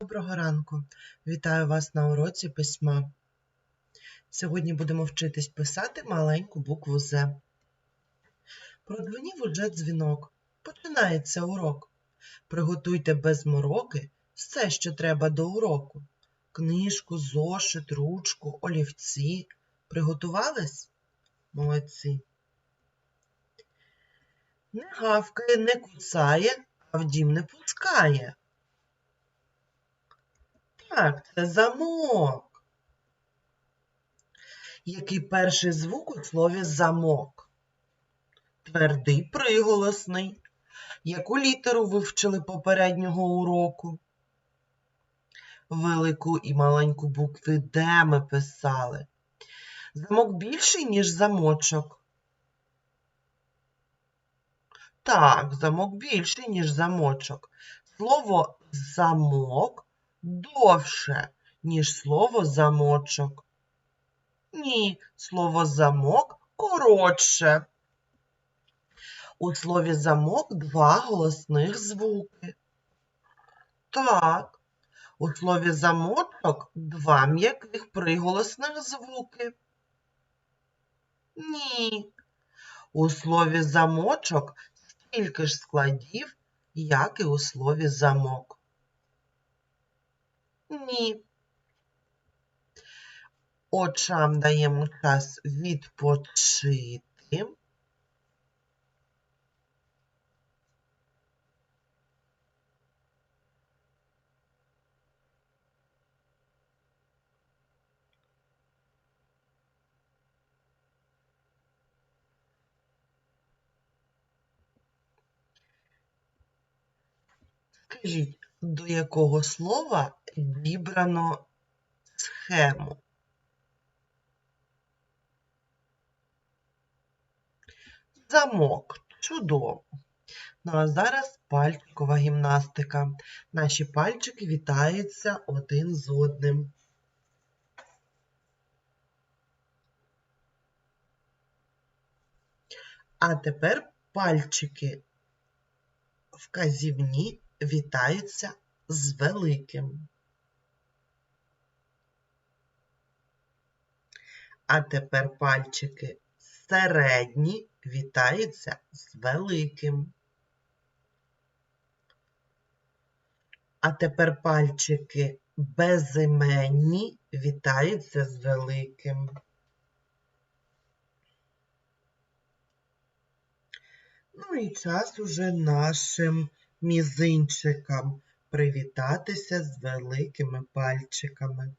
Доброго ранку! Вітаю вас на уроці письма. Сьогодні будемо вчитись писати маленьку букву З. Продзвонів уже дзвінок. Починається урок. Приготуйте без мороки все, що треба до уроку. Книжку, зошит, ручку, олівці. Приготувались? Молодці. Не гавкає, не кусає, а в дім не пускає. Так, це замок. Який перший звук у слові замок? Твердий приголосний. Яку літеру ви вчили попереднього уроку? Велику і маленьку букви Д ми писали. Замок більший, ніж замочок. Так, замок більший, ніж замочок. Слово замок довше, ніж слово замочок. Ні, слово замок коротше. У слові замок два голосних звуки. Так, у слові замочок два м'яких приголосних звуки. Ні. У слові замочок стільки ж складів, як і у слові замок. Ні. Очам даємо час відпочити. Скажіть, до якого слова дібрано схему? Замок. Чудово. Ну а зараз пальчикова гімнастика. Наші пальчики вітаються один з одним. А тепер пальчики вказівні вітаються з великим. А тепер пальчики середні вітаються з великим. А тепер пальчики безіменні вітаються з великим. Ну і час уже нашим мізинчикам привітатися з великими пальчиками.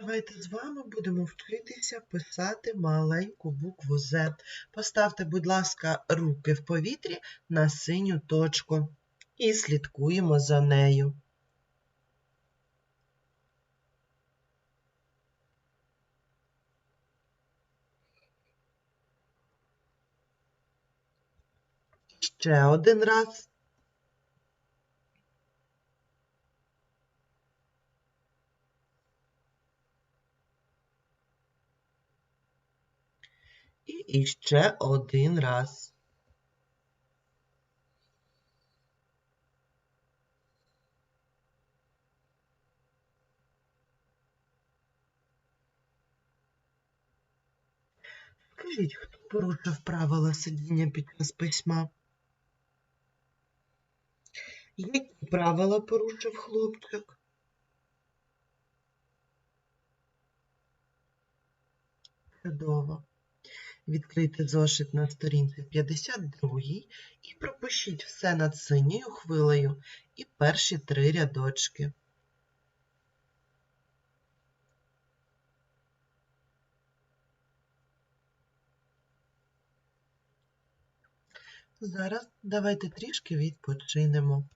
Давайте з вами будемо вчитися писати маленьку букву З. Поставте, будь ласка, руки в повітрі на синю точку і слідкуємо за нею. Ще один раз. Іще один раз. Скажіть, хто порушив правила сидіння під час письма? Які правила порушив хлопчик? Чудово. Відкрийте зошит на сторінці 52 і пропишіть все над синьою хвилею і перші три рядочки. Зараз давайте трішки відпочинемо.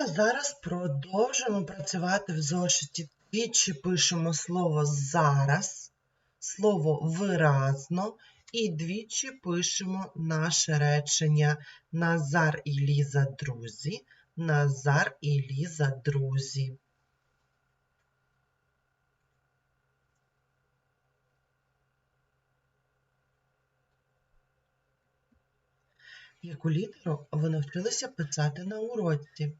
А зараз продовжимо працювати в зошиті. Двічі пишемо слово зараз, слово виразно і двічі пишемо наше речення Назар і Ліза друзі, Назар і Ліза друзі. Яку літеру ви навчилися писати на уроці?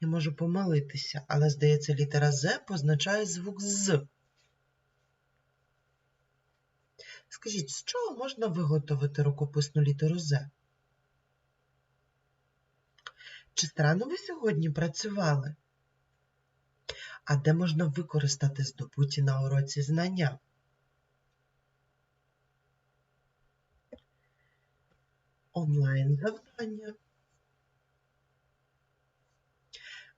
Я можу помилитися, але, здається, літера З позначає звук з. Скажіть, з чого можна виготовити рукописну літеру З? Чи старанно ви сьогодні працювали? А де можна використати здобуті на уроці знання? Онлайн завдання.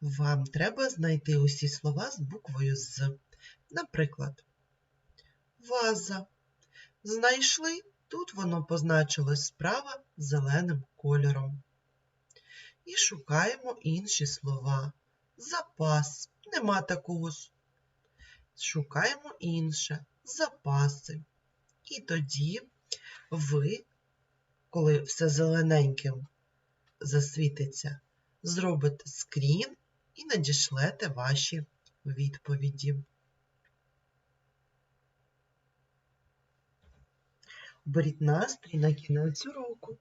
Вам треба знайти усі слова з буквою з. Наприклад, ваза. Знайшли, тут воно позначилось справа зеленим кольором. І шукаємо інші слова. Запас. Нема такого. Шукаємо інше. Запаси. І тоді ви, коли все зелененьким засвітиться, зробите скрін і надішлете ваші відповіді. Беріть настрій на кінець уроку.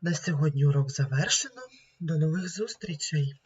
На сьогодні урок завершено. До нових зустрічей!